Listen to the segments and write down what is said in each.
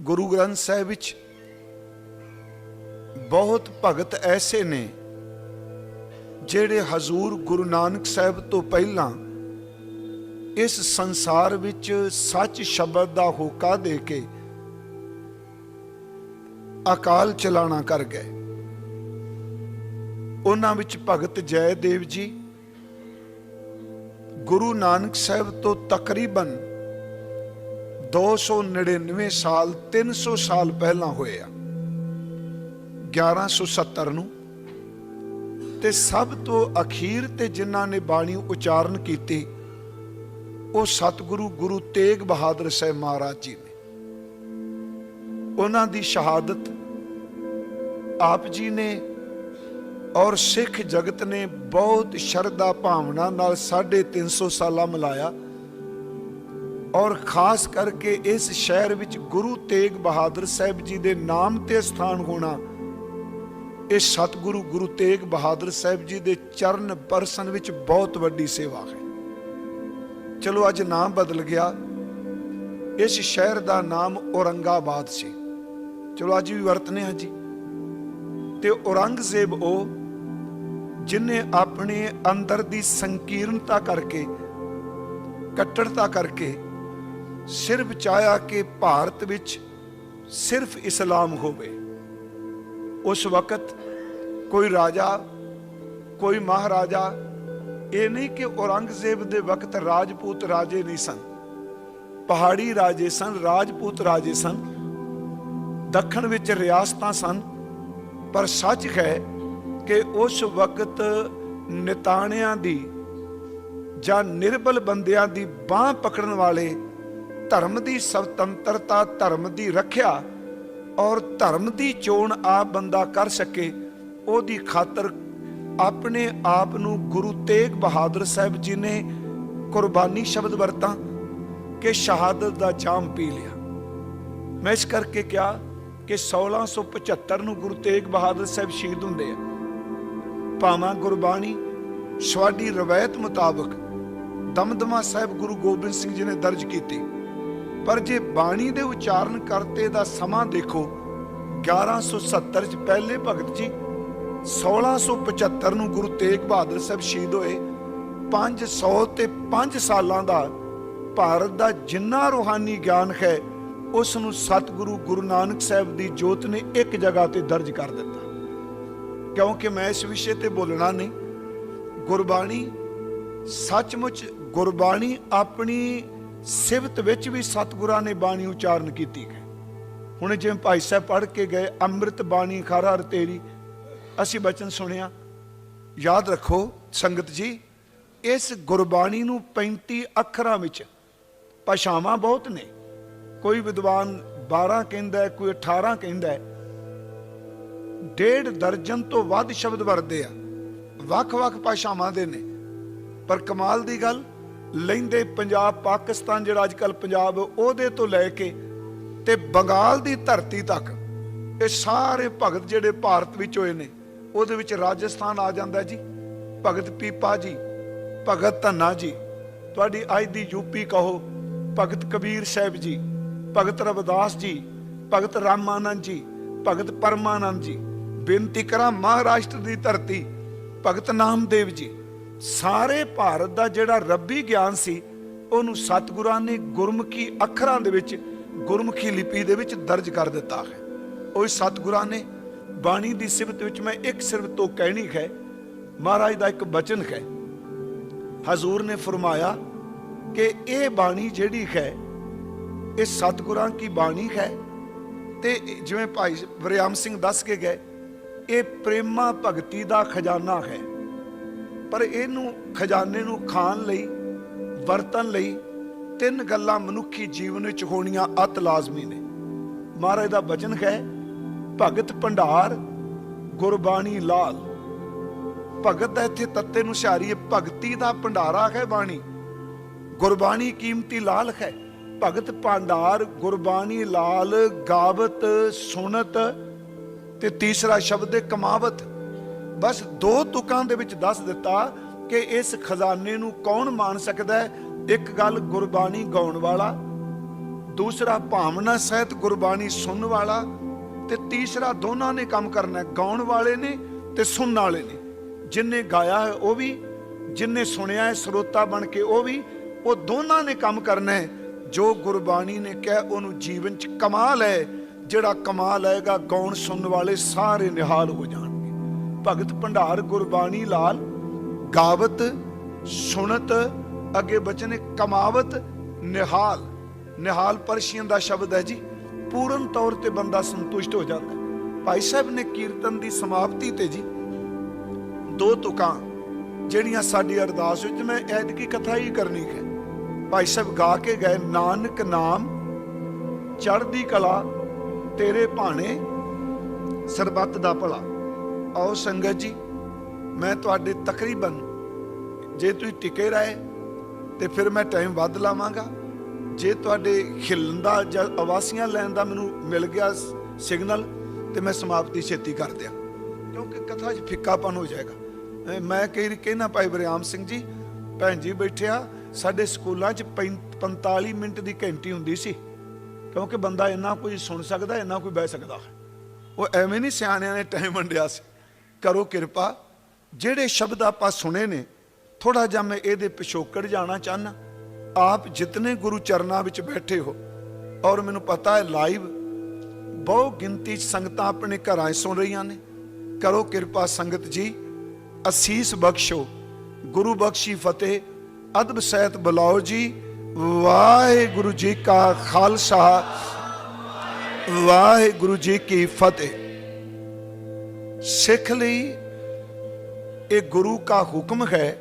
ਗੁਰੂ ਗ੍ਰੰਥ ਸਾਹਿਬ ਵਿੱਚ ਬਹੁਤ ਭਗਤ ਐਸੇ ਨੇ ਜਿਹੜੇ ਹਜ਼ੂਰ ਗੁਰੂ ਨਾਨਕ ਸਾਹਿਬ ਤੋਂ ਪਹਿਲਾਂ ਇਸ ਸੰਸਾਰ ਵਿੱਚ ਸੱਚ ਸ਼ਬਦ ਦਾ ਹੋਕਾ ਦੇ ਕੇ ਅਕਾਲ ਚਲਾਣਾ ਕਰ ਗਏ। ਉਹਨਾਂ ਵਿੱਚ ਭਗਤ ਜੈ ਦੇਵ ਜੀ, ਗੁਰੂ ਨਾਨਕ ਸਾਹਿਬ ਤੋਂ ਤਕਰੀਬਨ 299 ਸਾਲ 300 ਸਾਲ ਪਹਿਲਾਂ ਹੋਏ ਆ। 1170 ਨੂੰ। ਤੇ ਸਭ ਤੋਂ ਅਖੀਰ ਤੇ ਜਿਨ੍ਹਾਂ ਨੇ ਬਾਣੀ ਉਚਾਰਨ ਕੀਤੀ, ਉਹ ਸਤਿਗੁਰੂ ਗੁਰੂ ਤੇਗ ਬਹਾਦਰ ਸਾਹਿਬ ਮਹਾਰਾਜ ਜੀ ਨੇ। ਉਹਨਾਂ ਦੀ ਸ਼ਹਾਦਤ ਆਪ ਜੀ ਨੇ ਔਰ ਸਿੱਖ ਜਗਤ ਨੇ ਬਹੁਤ ਸ਼ਰਧਾ ਭਾਵਨਾ ਨਾਲ 350 ਸਾਲਾਂ ਮਲਾਇਆ। ਔਰ ਖਾਸ ਕਰਕੇ ਇਸ ਸ਼ਹਿਰ ਵਿੱਚ ਗੁਰੂ ਤੇਗ ਬਹਾਦਰ ਸਾਹਿਬ ਜੀ ਦੇ ਨਾਮ ਤੇ ਸਥਾਨ ਹੋਣਾ, ਇਹ ਸਤਿਗੁਰੂ ਗੁਰੂ ਤੇਗ ਬਹਾਦਰ ਸਾਹਿਬ ਜੀ ਦੇ ਚਰਨ ਪਰਸਨ ਵਿੱਚ ਬਹੁਤ ਵੱਡੀ ਸੇਵਾ ਹੈ। ਚਲੋ ਅੱਜ ਨਾਮ ਬਦਲ ਗਿਆ। ਇਸ ਸ਼ਹਿਰ ਦਾ ਨਾਮ ਔਰੰਗਾਬਾਦ ਸੀ। ਚਲੋ ਅੱਜ ਵੀ ਵਰਤਨੇ ਹਾਂ ਜੀ। ਤੇ ਔਰੰਗਜ਼ੇਬ ਉਹ, ਜਿਨੇ ਆਪਣੇ ਅੰਦਰ ਦੀ ਸੰਕੀਰਨਤਾ ਕਰਕੇ, ਕੱਟੜਤਾ ਕਰਕੇ ਸਿਰਫ ਚਾਹਿਆ ਕਿ ਭਾਰਤ ਵਿੱਚ ਸਿਰਫ ਇਸਲਾਮ ਹੋਵੇ। ਉਸ ਵਕਤ ਕੋਈ ਰਾਜਾ, ਕੋਈ ਮਹਾਰਾਜਾ, ਇਹ ਨਹੀਂ ਕਿ ਔਰੰਗਜ਼ੇਬ ਦੇ ਵਕਤ ਰਾਜਪੂਤ ਰਾਜੇ ਨਹੀਂ ਸਨ। ਪਹਾੜੀ ਰਾਜੇ ਸਨ, ਰਾਜਪੂਤ ਰਾਜੇ ਸਨ। ਦੱਖਣ ਵਿੱਚ ਰਿਆਸਤਾਂ ਸਨ। ਪਰ ਸੱਚ ਹੈ ਕਿ ਉਸ ਵਕਤ ਨਿਤਾਣਿਆਂ ਦੀ ਜਾਂ ਨਿਰਬਲ ਬੰਦਿਆਂ ਦੀ ਬਾਹ ਪਕੜਨ ਵਾਲੇ ਧਰਮ ਦੀ ਸੁਤੰਤਰਤਾ ਧਰਮ ਦੀ ਰੱਖਿਆ ਔਰ ਧਰਮ ਦੀ ਚੋਣ ਆਪ ਬੰਦਾ ਕਰ ਸਕੇ, ਉਹਦੀ ਖਾਤਰ ਆਪਣੇ ਆਪ ਨੂੰ ਗੁਰੂ ਤੇਗ ਬਹਾਦਰ ਸਾਹਿਬ ਜੀ ਨੇ ਕੁਰਬਾਨੀ ਸ਼ਬਦ ਵਰਤਾ ਕਿ ਸ਼ਹਾਦਤ ਦਾ ਜਾਮ ਪੀ ਲਿਆ। ਮੈਂ ਇਸ ਕਰਕੇ ਕਿਹਾ ਕਿ 1675 ਨੂੰ ਗੁਰੂ ਤੇਗ ਬਹਾਦਰ ਸਾਹਿਬ ਸ਼ਹੀਦ ਹੁੰਦੇ ਆ। ਭਾਵਾਂ ਗੁਰਬਾਣੀ ਸਵਾਡੀ ਰਵਾਇਤ ਮੁਤਾਬਕ ਦਮਦਮਾ ਸਾਹਿਬ ਗੁਰੂ ਗੋਬਿੰਦ ਸਿੰਘ ਜੀ ਨੇ ਦਰਜ ਕੀਤੀ। ਪਰ ਜੇ ਬਾਣੀ ਦੇ ਉਚਾਰਨ ਕਰਤੇ ਦਾ ਸਮਾਂ ਦੇਖੋ 1170 ਚ ਪਹਿਲੇ ਭਗਤ ਜੀ 1675 ਨੂੰ ਗੁਰੂ ਤੇਗ ਬਹਾਦਰ ਸਾਹਿਬ ਸ਼ਹੀਦ ਹੋਏ। 500 ਤੇ 5 ਸਾਲਾਂ ਦਾ ਭਾਰਤ ਦਾ ਜਿੰਨਾ ਰੂਹਾਨੀ ਗਿਆਨ ਹੈ, ਉਸ ਨੂੰ ਸਤਿਗੁਰੂ ਗੁਰੂ ਨਾਨਕ ਸਾਹਿਬ ਦੀ ਜੋਤ ਨੇ ਇੱਕ ਜਗ੍ਹਾ ਤੇ ਦਰਜ ਕਰ ਦਿੱਤਾ। ਕਿਉਂਕਿ ਮੈਂ ਇਸ ਵਿਸ਼ੇ ਤੇ ਬੋਲਣਾ ਨਹੀਂ। ਗੁਰਬਾਣੀ, ਸੱਚਮੁੱਚ ਗੁਰਬਾਣੀ ਆਪਣੀ ਸਿਵਤ ਵਿੱਚ ਵੀ ਸਤਿਗੁਰਾਂ ਨੇ ਬਾਣੀ ਉਚਾਰਨ ਕੀਤੀ ਹੈ। ਹੁਣ ਜਿਵੇਂ ਭਾਈ ਸਾਹਿਬ ਪੜ੍ਹ ਕੇ ਗਏ ਅੰਮ੍ਰਿਤ ਬਾਣੀ ਖਾਰਾ ਹਰ ਤੇਰੀ ਅਸੀਂ ਬਚਨ ਸੁਣਿਆ ਯਾਦ ਰੱਖੋ ਸੰਗਤ ਜੀ ਇਸ ਗੁਰਬਾਣੀ ਨੂੰ 35 ਅੱਖਰਾਂ ਵਿੱਚ ਭਾਸ਼ਾਵਾਂ ਬਹੁਤ ਨੇ। ਕੋਈ ਵਿਦਵਾਨ 12 ਕਹਿੰਦਾ ਹੈ, ਕੋਈ 18 ਕਹਿੰਦਾ ਹੈ। ਡੇਢ ਦਰਜਨ ਤੋਂ ਵੱਧ ਸ਼ਬਦ ਵਰਦੇ ਆ। ਵੱਖ-ਵੱਖ ਭਾਸ਼ਾਵਾਂ ਦੇ ਨੇ। ਪਰ ਕਮਾਲ ਦੀ ਗੱਲ ਲੈਂਦੇ ਪੰਜਾਬ, ਪਾਕਿਸਤਾਨ ਜਿਹੜਾ ਅੱਜ ਕੱਲ ਪੰਜਾਬ, ਉਹਦੇ ਤੋਂ ਲੈ ਕੇ ਤੇ ਬੰਗਾਲ ਦੀ ਧਰਤੀ ਤੱਕ ਇਹ ਸਾਰੇ ਭਗਤ ਜਿਹੜੇ ਭਾਰਤ ਵਿੱਚ ਹੋਏ ਨੇ, ਉਹਦੇ ਵਿੱਚ ਰਾਜਸਥਾਨ ਆ ਜਾਂਦਾ ਜੀ। ਭਗਤ ਪੀਪਾ ਜੀ, ਭਗਤ ਧੰਨਾ ਜੀ, ਤੁਹਾਡੀ ਅੱਜ ਦੀ ਯੂਪੀ ਕਹੋ, ਭਗਤ ਕਬੀਰ ਸਾਹਿਬ ਜੀ, ਭਗਤ ਰਵਿਦਾਸ ਜੀ, ਭਗਤ ਰਾਮਾਨੰਦ ਜੀ, ਭਗਤ ਪਰਮਾਨੰਦ ਜੀ, ਬੇਨਤੀ ਕਰਾਂ ਮਹਾਰਾਸ਼ਟਰ ਦੀ ਧਰਤੀ, ਭਗਤ ਨਾਮਦੇਵ ਜੀ ਸਾਰੇ ਭਾਰਤ ਦਾ ਜਿਹੜਾ ਰੱਬੀ ਗਿਆਨ ਸੀ, ਉਹਨੂੰ ਸਤਿਗੁਰਾਂ ਨੇ ਗੁਰਮੁਖੀ ਅੱਖਰਾਂ ਦੇ ਵਿੱਚ, ਗੁਰਮੁਖੀ ਲਿਪੀ ਦੇ ਵਿੱਚ ਦਰਜ ਕਰ ਦਿੱਤਾ ਹੈ। ਉਹ ਸਤਿਗੁਰਾਂ ਨੇ ਬਾਣੀ ਦੀ ਸਿਫਤ ਵਿੱਚ ਮੈਂ ਇੱਕ ਸਿਰਫ ਤੋਂ ਕਹਿਣੀ ਹੈ, ਮਹਾਰਾਜ ਦਾ ਇੱਕ ਬਚਨ ਹੈ। ਹਜ਼ੂਰ ਨੇ ਫਰਮਾਇਆ ਕਿ ਇਹ ਬਾਣੀ ਜਿਹੜੀ ਹੈ, ਇਹ ਸਤਿਗੁਰਾਂ ਕੀ ਬਾਣੀ ਹੈ? ਤੇ ਜਿਵੇਂ ਭਾਈ ਵਰਿਆਮ ਸਿੰਘ ਦੱਸ ਕੇ ਗਏ, ਇਹ ਪ੍ਰੇਮਾ ਭਗਤੀ ਦਾ ਖਜ਼ਾਨਾ ਹੈ। ਪਰ ਇਹਨੂੰ ਖਜ਼ਾਨੇ ਨੂੰ ਖਾਣ ਲਈ ਵਰਤਨ ਲਈ ਤਿੰਨ ਗੱਲਾਂ ਮਨੁੱਖੀ ਜੀਵਨ ਵਿੱਚ ਹੋਣੀਆਂ ਅਤ ਲਾਜ਼ਮੀ ਨੇ। ਮਹਾਰਾਜ ਦਾ ਬਚਨ ਹੈ, ਭਗਤ ਭੰਡਾਰ, ਗੁਰਬਾਣੀ ਲਾਲ। ਭਗਤ ਦਾ ਇੱਥੇ ਤੱਤੇ ਨੂੰ ਸਿਹਾਰੀ ਭਗਤੀ ਦਾ ਭੰਡਾਰਾ ਹੈ ਬਾਣੀ। ਗੁਰਬਾਣੀ ਕੀਮਤੀ ਲਾਲ ਹੈ। ਭਗਤ ਭੰਡਾਰ, ਗੁਰਬਾਣੀ ਲਾਲ, ਗਾਵਤ, ਸੁਣਤ ਤੇ ਤੀਸਰਾ ਸ਼ਬਦ ਹੈ ਕਮਾਵਤ। ਬਸ ਦੋ ਤੁਕਾਂ ਦੇ ਵਿੱਚ ਦੱਸ ਦਿੱਤਾ ਕਿ ਇਸ ਖਜ਼ਾਨੇ ਨੂੰ ਕੌਣ ਮਾਣ ਸਕਦਾ ਹੈ? ਇੱਕ ਗੱਲ ਗੁਰਬਾਣੀ ਗਾਉਣ ਵਾਲਾ, ਦੂਸਰਾ ਭਾਵਨਾ ਸਹਿਤ ਗੁਰਬਾਣੀ ਸੁਣਨ ਵਾਲਾ ਤੇ ਤੀਸਰਾ ਦੋਨਾਂ ਨੇ ਕੰਮ ਕਰਨਾ ਹੈ, ਗਾਉਣ ਵਾਲੇ ਨੇ ਤੇ ਸੁਣਨ ਵਾਲੇ ਨੇ। ਜਿਨਨੇ ਗਾਇਆ ਹੈ ਉਹ ਵੀ ਜਿਨਨੇ ਸੁਣਿਆ ਹੈ ਸਰੋਤਾ ਬਣ ਕੇ ਉਹ ਵੀ, ਉਹ ਦੋਨਾਂ ਨੇ ਕੰਮ ਕਰਨਾ ਹੈ। ਜੋ ਗੁਰਬਾਣੀ ਨੇ ਕਿਹਾ ਉਹਨੂੰ ਜੀਵਨ ਚ ਕਮਾਲ ਹੈ, ਜਿਹੜਾ ਕਮਾਲ ਆਏਗਾ ਗਾਉਣ ਸੁਣਨ ਵਾਲੇ ਸਾਰੇ ਨਿਹਾਲ ਹੋ ਜਾਣ। ਭਗਤ ਭੰਡਾਰ ਗੁਰਬਾਣੀ ਲਾਲ, ਗਾਵਤ, ਸੁਣਤ, ਅੱਗੇ ਬਚਨ ਕਮਾਵਤ, ਨਿਹਾਲ। ਨਿਹਾਲ ਪਰਸ਼ੀਅਨ ਦਾ ਸ਼ਬਦ ਹੈ ਜੀ, ਪੂਰਨ ਤੌਰ ਤੇ ਬੰਦਾ ਸੰਤੁਸ਼ਟ ਹੋ ਜਾਂਦਾ ਭਾਈ ਸਾਹਿਬ ਨੇ ਕੀਰਤਨ ਦੀ ਸਮਾਪਤੀ ਤੇ ਜੀ, ਦੋ ਤੁਕਾਂ, ਜਿਹੜੀਆਂ ਸਾਡੀ ਅਰਦਾਸ ਵਿੱਚ ਮੈਂ ਐਤਕੀ ਕਥਾ ਹੀ ਕਰਨੀ ਹੈ। ਭਾਈ ਸਾਹਿਬ ਗਾ ਕੇ ਗਏ, ਨਾਨਕ ਨਾਮ, ਚੜ੍ਹਦੀ ਕਲਾ, ਤੇਰੇ ਭਾਣੇ, ਸਰਬੱਤ ਦਾ ਭਲਾ। ਆਓ ਸੰਗਤ ਜੀ, ਮੈਂ ਤੁਹਾਡੇ ਤਕਰੀਬਨ ਜੇ ਤੁਸੀਂ ਟਿਕੇ ਰਹੇ, ਤੇ ਫਿਰ ਮੈਂ ਟਾਈਮ ਵੱਧ ਲਾਵਾਂਗਾ। ਜੇ ਤੁਹਾਡੇ ਖਿਲਣ ਦਾ ਜਾਂ ਆਵਾਸੀਆਂ ਲੈਣ ਦਾ ਮੈਨੂੰ ਮਿਲ ਗਿਆ ਸਿਗਨਲ ਤੇ ਮੈਂ ਸਮਾਪਤੀ ਛੇਤੀ ਕਰ ਦਿਆਂ। ਕਿਉਂਕਿ ਕਥਾ 'ਚ ਫਿੱਕਾਪਨ ਹੋ ਜਾਏਗਾ। ਮੈਂ ਕਈ ਵਾਰੀ ਕਹਿਣਾ ਭਾਈ ਬਰਿਆਮ ਸਿੰਘ ਜੀ, ਭੈਣ ਜੀ ਬੈਠਿਆ ਸਾਡੇ ਸਕੂਲਾਂ 'ਚ ਪੈਂ- 45 ਮਿੰਟ ਦੀ ਘੰਟੀ ਹੁੰਦੀ ਸੀ। ਕਿਉਂਕਿ ਬੰਦਾ ਇੰਨਾ ਕੋਈ ਸੁਣ ਸਕਦਾ, ਇੰਨਾ ਕੋਈ ਬਹਿ ਸਕਦਾ। ਉਹ ਐਵੇਂ ਨਹੀਂ ਸਿਆਣਿਆਂ ਨੇ ਟਾਈਮ ਵੰਡਿਆ ਸੀ। ਕਰੋ ਕਿਰਪਾ। ਜਿਹੜੇ ਸ਼ਬਦ ਆਪਾਂ ਸੁਣੇ ਨੇ ਥੋੜਾ ਜਿਹਾ ਮੈਂ ਇਹਦੇ ਪਿਛੋਕੜ ਜਾਣਾ ਚਾਹਨਾ ਆਪ ਜਿਤਨੇ ਗੁਰੂ ਚਰਨਾਂ ਵਿੱਚ ਬੈਠੇ ਹੋ, ਔਰ ਮੈਨੂੰ ਪਤਾ ਹੈ ਲਾਈਵ, ਬਹੁ ਗਿਣਤੀ 'ਚ ਸੰਗਤਾਂ ਆਪਣੇ ਘਰਾਂ 'ਚ ਸੁਣ ਰਹੀਆਂ ਨੇ। ਕਰੋ ਕਿਰਪਾ ਸੰਗਤ ਜੀ, ਅਸੀਸ ਬਖਸ਼ੋ। ਗੁਰੂ ਬਖਸ਼ੀ ਫਤਿਹ। ਅਦਬ ਸਹਿਤ ਬੁਲਾਓ ਜੀ। ਵਾਹਿਗੁਰੂ ਜੀ ਕਾ ਖਾਲਸਾ। ਵਾਹਿਗੁਰੂ ਜੀ ਕੀ ਫਤਿਹ। ਸਿੱਖ ਲਈ ਇਹ ਗੁਰੂ ਕਾ ਹੁਕਮ ਹੈ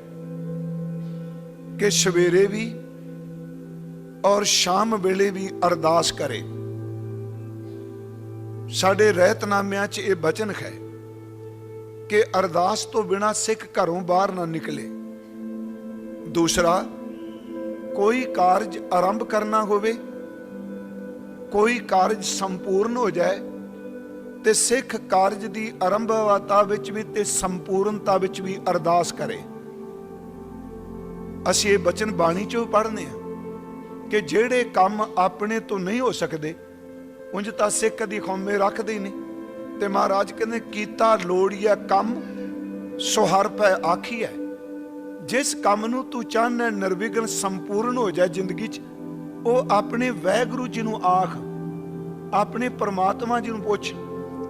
ਕਿ ਸਵੇਰੇ ਵੀ ਔਰ ਸ਼ਾਮ ਵੇਲੇ ਵੀ ਅਰਦਾਸ ਕਰੇ। ਸਾਡੇ ਰਹਿਤਨਾਮਿਆਂ 'ਚ ਇਹ ਬਚਨ ਹੈ ਕਿ ਅਰਦਾਸ ਤੋਂ ਬਿਨਾ ਸਿੱਖ ਘਰੋਂ ਬਾਹਰ ਨਾ ਨਿਕਲੇ। ਦੂਸਰਾ, ਕੋਈ ਕਾਰਜ ਆਰੰਭ ਕਰਨਾ ਹੋਵੇ, ਕੋਈ ਕਾਰਜ ਸੰਪੂਰਨ ਹੋ ਜਾਏ ਤੇ ਸਿੱਖ ਕਾਰਜ ਦੀ ਆਰੰਭਤਾ ਵਿੱਚ ਵੀ ਤੇ ਸੰਪੂਰਨਤਾ ਵਿੱਚ ਵੀ ਅਰਦਾਸ ਕਰੇ। ਅਸੀਂ ਇਹ ਬਚਨ ਬਾਣੀ ਚੋਂ ਪੜ੍ਹਨੇ ਆ ਕਿ ਜਿਹੜੇ ਕੰਮ ਆਪਣੇ ਤੋਂ ਨਹੀਂ ਹੋ ਸਕਦੇ, ਉਂਝ ਤਾਂ ਸਿੱਖ ਦੀ ਖੌਮੇ ਰੱਖਦੇ ਹੀ ਨਹੀਂ। ਤੇ ਮਹਾਰਾਜ ਕਹਿੰਦੇ, ਕੀਤਾ ਲੋੜੀਆ ਕੰਮ, ਸੋ ਹਰ ਪੈ ਆਖੀਐ ਜਿਸ ਕੰਮ ਨੂੰ ਤੂੰ ਚਾਹਨਾ ਨਿਰਵਿਘਨ ਸੰਪੂਰਨ ਹੋ ਜਾਏ ਜ਼ਿੰਦਗੀ 'ਚ, ਉਹ ਆਪਣੇ ਵੈਗੁਰੂ ਜੀ ਨੂੰ ਆਖ, ਆਪਣੇ ਪਰਮਾਤਮਾ ਜੀ ਨੂੰ ਪੁੱਛ।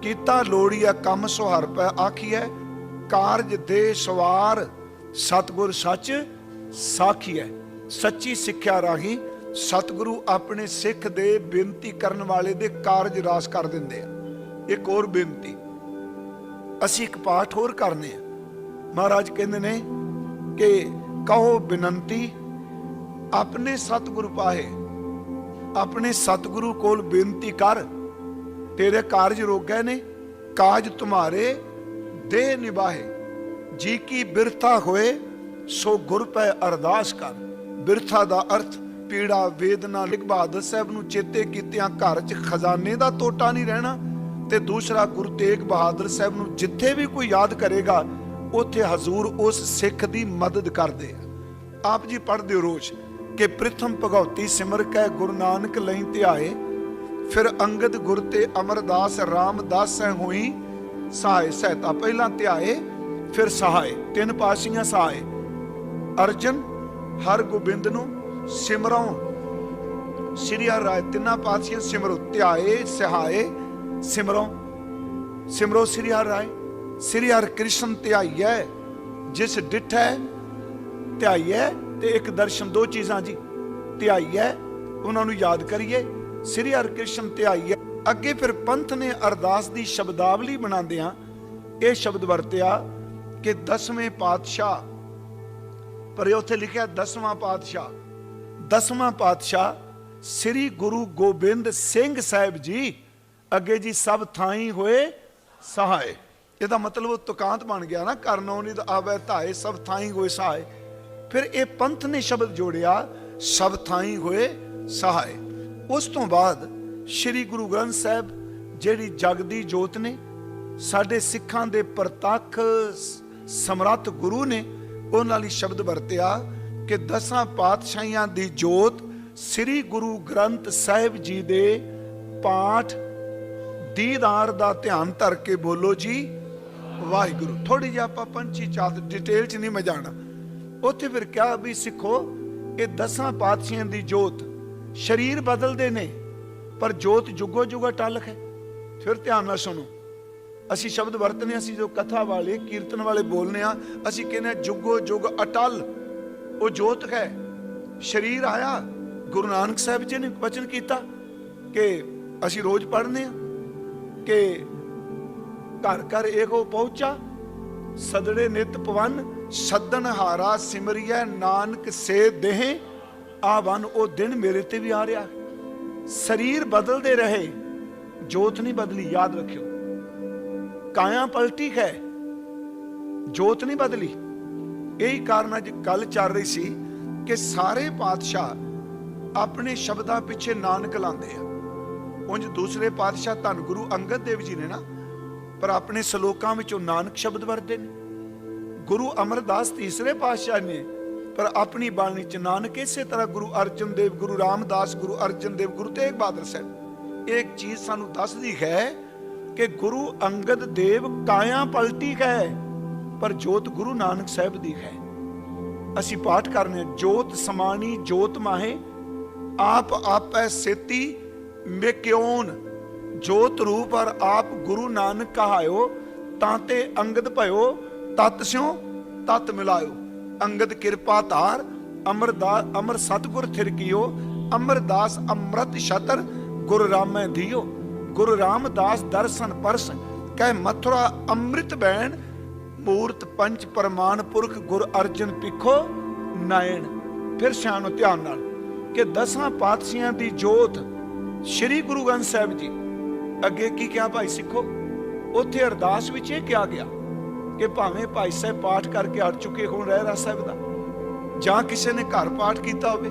ਕੀਤਾ ਲੋੜੀਆ ਕੰਮ ਸੁਹਾਰ ਹਰ ਪੈ ਆਖੀਐ, ਕਾਰਜ ਦੇ ਸਵਾਰ ਸਤਗੁਰ ਸੱਚ ਸਾਖੀਐ। ਸੱਚੀ ਸਿੱਖਿਆ ਰਾਹੀਂ ਸਤਿਗੁਰੂ ਆਪਣੇ ਸਿੱਖ ਦੇ ਬੇਨਤੀ ਕਰਨ ਵਾਲੇ ਦੇ ਕਾਰਜ ਰਾਸ ਕਰ ਦਿੰਦੇ ਆ। ਇੱਕ ਹੋਰ ਬੇਨਤੀ, ਅਸੀਂ ਇੱਕ ਪਾਠ ਹੋਰ ਕਰਨੇ ਆ। ਮਹਾਰਾਜ ਕਹਿੰਦੇ ਨੇ ਕਿ ਕਹੋ ਬੇਨਤੀ, ਆਪਣੇ ਸਤਿਗੁਰੂ ਪਾਹੇ, ਆਪਣੇ ਸਤਿਗੁਰੂ ਕੋਲ ਬੇਨਤੀ ਕਰ। ਤੇਰੇ ਕਾਰਜ ਰੋਗੈ ਨੇ ਕਾਜ ਤੁਮਾਰੇ ਦੇ ਨਿਭਾਏ। ਜੀ ਕੀ ਬਿਰਥਾ ਹੋਏ, ਸੋ ਗੁਰ ਪੈ ਅਰਦਾਸ ਕਰ। ਬਿਰਥਾ ਦਾ ਅਰਥ, ਪੀੜਾ, ਵੇਦਨਾ, ਲਿਖ ਬਹਾਦਰ ਸਾਹਿਬ ਨੂੰ ਚੇਤੇ ਕੀਤਿਆਂ ਘਰ 'ਚ ਖਜ਼ਾਨੇ ਦਾ ਟੋਟਾ ਨਹੀਂ ਰਹਿਣਾ ਤੇ ਦੂਸਰਾ ਗੁਰੂ ਤੇਗ ਬਹਾਦਰ ਸਾਹਿਬ ਨੂੰ ਜਿੱਥੇ ਵੀ ਕੋਈ ਯਾਦ ਕਰੇਗਾ, ਉੱਥੇ ਹਜ਼ੂਰ ਉਸ ਸਿੱਖ ਦੀ ਮਦਦ ਕਰਦੇ ਆ। ਆਪ ਜੀ ਪੜ੍ਹਦੇ ਹੋ ਰੋਜ਼ ਕਿ ਪ੍ਰਥਮ ਭਗਉਤੀ ਸਿਮਰ ਕੈ ਗੁਰੂ ਨਾਨਕ ਲਈ ਧਿਆਏ ਫਿਰ ਅੰਗਦ ਗੁਰ ਤੇ ਅਮਰਦਾਸ ਰਾਮਦਾਸ ਸਹਿ ਹੋਈ ਸਹਾਇ ਸਹਿਤਾ ਪਹਿਲਾਂ ਧਿਆਏ ਫਿਰ ਸਹਾਇ ਤਿੰਨ ਪਾਸੀਆਂ ਸਹਾਇ ਅਰਜਨ ਹਰ ਗੋਬਿੰਦ ਨੂੰ ਸਿਮਰਉ ਸ੍ਰੀ ਹਰਿ ਰਾਏ ਤਿੰਨਾਂ ਪਾਤਸ਼ਾਹਾਂ ਸਿਮਰੋ, ਧਿਆਏ, ਸਹਾਏ ਸਿਮਰੋ ਸਿਮਰੋ ਸ੍ਰੀ ਹਰਿ ਰਾਏ ਸ੍ਰੀ ਹਰਿ ਕ੍ਰਿਸ਼ਨ ਧਿਆਈਐ, ਜਿਸ ਡਿਠੈ ਧਿਆਈਐ ਤੇ ਇੱਕ ਦਰਸ਼ਨ ਦੋ ਚੀਜ਼ਾਂ ਜੀ। ਧਿਆਈਐ, ਉਹਨਾਂ ਨੂੰ ਯਾਦ ਕਰੀਏ। ਸ੍ਰੀ ਹਰਿ ਧਿਆਈ ਅੱਗੇ ਫਿਰ ਪੰਥ ਨੇ ਅਰਦਾਸ ਦੀ ਸ਼ਬਦਾਵਲੀ ਬਣਾਉਂਦਿਆਂ ਇਹ ਸ਼ਬਦ ਵਰਤਿਆ ਕਿ ਦਸਵੇਂ ਪਾਤਸ਼ਾਹ, ਪਰ ਇਹ ਉੱਥੇ ਲਿਖਿਆ ਦਸਵਾਂ ਪਾਤਸ਼ਾਹ। ਦਸਵਾਂ ਪਾਤਸ਼ਾਹ ਸ੍ਰੀ ਗੁਰੂ ਗੋਬਿੰਦ ਸਿੰਘ ਸਾਹਿਬ ਜੀ, ਅੱਗੇ ਜੀ ਸਭ ਥਾਈ ਹੋਏ ਸਹਾਏ। ਇਹਦਾ ਮਤਲਬ ਉਹ ਤੁਕਾਂਤ ਬਣ ਗਿਆ ਨਾ, ਕਰਨੋਂ ਨਿਦ ਆਵੇ ਧਾਏ, ਸਭ ਥਾਈ ਹੋਏ ਸਹਾਏ। ਫਿਰ ਇਹ ਪੰਥ ਨੇ ਸ਼ਬਦ ਜੋੜਿਆ, ਸਭ ਥਾਈ ਹੋਏ ਸਹਾਏ। ਉਸ ਤੋਂ ਬਾਅਦ ਸ੍ਰੀ ਗੁਰੂ ਗ੍ਰੰਥ ਸਾਹਿਬ ਜਿਹੜੀ ਜਗ ਦੀ ਜੋਤ ਨੇ, ਸਾਡੇ ਸਿੱਖਾਂ ਦੇ ਪ੍ਰਤੱਖ ਸਮਰੱਥ ਗੁਰੂ ਨੇ, ਉਹਨਾਂ ਲਈ ਸ਼ਬਦ ਵਰਤਿਆ ਕਿ ਦਸਾਂ ਪਾਤਸ਼ਾਹੀਆਂ ਦੀ ਜੋਤ ਸ੍ਰੀ ਗੁਰੂ ਗ੍ਰੰਥ ਸਾਹਿਬ ਜੀ ਦੇ ਪਾਠ ਦੀਦਾਰ ਦਾ ਧਿਆਨ ਧਰ ਕੇ ਬੋਲੋ ਜੀ। ਵਾਹਿਗੁਰੂ। ਥੋੜੀ ਜਿਹੀ ਆਪਾਂ ਪੰਚੀ ਚਾਤ ਡਿਟੇਲ ਚ ਨਹੀਂ ਮੈਂ ਜਾਣਾ। ਉੱਥੇ ਫਿਰ ਕਿਹਾ ਵੀ ਸਿੱਖੋ, ਇਹ ਦਸਾਂ ਪਾਤਸ਼ਾਹੀਆਂ ਦੀ ਜੋਤ ਸਰੀਰ ਬਦਲਦੇ ਨੇ ਪਰ ਜੋਤ ਜੁਗੋ ਜੁਗਾ ਟਲਕ ਹੈ। ਫਿਰ ਧਿਆਨ ਨਾਲ ਸੁਣੋ। ਅਸੀਂ ਸ਼ਬਦ ਵਰਤਨੇ ਹਾਂ, ਅਸੀਂ ਜੋ ਕਥਾ ਵਾਲੇ ਕੀਰਤਨ ਵਾਲੇ ਬੋਲਨੇ ਆ ਅਸੀਂ ਕਹਿੰਦੇ ਹਾਂ ਜੁਗੋ ਜੁਗ ਅਟਲ। ਉਹ ਜੋਤ ਹੈ। ਸਰੀਰ ਆਇਆ। ਗੁਰੂ ਨਾਨਕ ਸਾਹਿਬ ਜੀ ਨੇ ਵਚਨ ਕੀਤਾ ਕਿ ਅਸੀਂ ਰੋਜ਼ ਪੜ੍ਹਨੇ ਆ ਕਿ ਘਰ ਘਰ ਇਹੋ ਪਹੁੰਚਾ ਸਦੜੇ ਨਿਤ ਪਵਨ ਸੱਦਨ ਹਾਰਾ ਸਿਮਰਿਐ ਨਾਨਕ ਸੇ ਦੇਹ। ਆਵਨ ਉਹ ਦਿਨ ਮੇਰੇ ਤੇ ਵੀ ਆ ਰਿਹਾ। ਸਰੀਰ ਬਦਲਦੇ ਰਹੇ, ਜੋਤ ਨਹੀਂ ਬਦਲੀ, ਯਾਦ ਰੱਖਿਓ। ਕਾਇਆ ਪਲਟੀ ਹੈ ਜੋਤ ਨਹੀਂ ਬਦਲੀ। ਇਹੀ ਕਾਰਨ ਅੱਜ ਗੱਲ ਚੱਲ ਰਹੀ ਸੀ ਕਿ ਸਾਰੇ ਪਾਤਸ਼ਾਹ ਆਪਣੇ ਸ਼ਬਦਾਂ ਪਿੱਛੇ ਨਾਨਕ ਲਾਉਂਦੇ ਆ। ਉਂਝ ਦੂਸਰੇ ਪਾਤਸ਼ਾਹ ਧੰਨ ਗੁਰੂ ਅੰਗਦ ਦੇਵ ਜੀ ਨੇ ਨਾ, ਪਰ ਆਪਣੇ ਸ਼ਲੋਕਾਂ ਵਿੱਚੋਂ ਨਾਨਕ ਸ਼ਬਦ ਵਰਤੇ ਨੇ। ਗੁਰੂ ਅਮਰਦਾਸ ਤੀਸਰੇ ਪਾਤਸ਼ਾਹ ਨੇ ਪਰ ਆਪਣੀ ਬਾਣੀ ਚ ਨਾਨਕ ਇਸੇ ਤਰ੍ਹਾਂ ਗੁਰੂ ਅਰਜਨ ਦੇਵ ਗੁਰੂ ਰਾਮਦਾਸ ਗੁਰੂ ਅਰਜਨ ਦੇਵ ਗੁਰੂ ਤੇਗ ਬਹਾਦਰ ਸਾਹਿਬ ਇਹ ਇੱਕ ਚੀਜ਼ ਸਾਨੂੰ ਦੱਸਦੀ ਹੈ ਕਿ ਗੁਰੂ ਅੰਗਦ ਦੇਵ ਕਾਇਆ ਪਲਟੀ ਹੈ ਪਰ ਜੋਤ ਗੁਰੂ ਨਾਨਕ ਸਾਹਿਬ ਦੀ ਹੈ। ਅਸੀਂ ਪਾਠ ਕਰਨੇ ਹਾਂ, ਜੋਤ ਸਮਾਣੀ ਜੋਤ ਮਾਹੇ ਆਪ ਆਪੈ ਸੇਤੀ ਮੇਕਿਓਨ ਜੋਤ ਰੂਪ ਔਰ ਆਪ ਗੁਰੂ ਨਾਨਕ ਕਹਾਇਓ ਤਾਂ ਤੇ ਅੰਗਦ ਭਇਓ ਤਤ ਸਿਓ ਤਤ ਮਿਲਾਇਓ। ਅੰਗਦ ਕਿਰਪਾ ਧਾਰ ਅਮਰਦਾਸ ਅਮਰ ਸਤਗੁਰ ਥਿਰ ਕੀਓ, ਅਮਰਦਾਸ ਅੰਮ੍ਰਿਤ ਛਤਰ, ਗੁਰ ਰਾਮੈ ਦਿਓ ਗੁਰੂ ਰਾਮਦਾਸ ਦਰਸ਼ਨ ਪਰਸ, ਕਹਿ ਮਥੁਰਾ ਅੰਮ੍ਰਿਤ ਬੈਣ, ਮੂਰਤ ਪੰਚ ਪ੍ਰਮਾਣ ਪੁਰਖ ਗੁਰ ਅਰਜਨ ਪਿਖੋ ਨਾਇਣ ਫਿਰ ਸਿਆਣੋ ਧਿਆਨ ਨਾਲ ਕਿ ਦਸਾਂ ਪਾਤਸ਼ਾਹਾਂ ਦੀ ਜੋਤ ਸ੍ਰੀ ਗੁਰੂ ਗ੍ਰੰਥ ਸਾਹਿਬ ਜੀ। ਅੱਗੇ ਕੀ ਕਿਹਾ ਭਾਈ ਸਿੱਖੋ? ਉੱਥੇ ਅਰਦਾਸ ਵਿੱਚ ਇਹ ਕਿਹਾ ਗਿਆ ਕਿ ਭਾਵੇਂ ਭਾਈ ਸਾਹਿਬ ਪਾਠ ਕਰਕੇ ਅੜ ਚੁੱਕੇ ਹੋਣ ਰਹਿ ਰਹਿਰਾ ਸਾਹਿਬ ਦਾ, ਜਾਂ ਕਿਸੇ ਨੇ ਘਰ ਪਾਠ ਕੀਤਾ ਹੋਵੇ,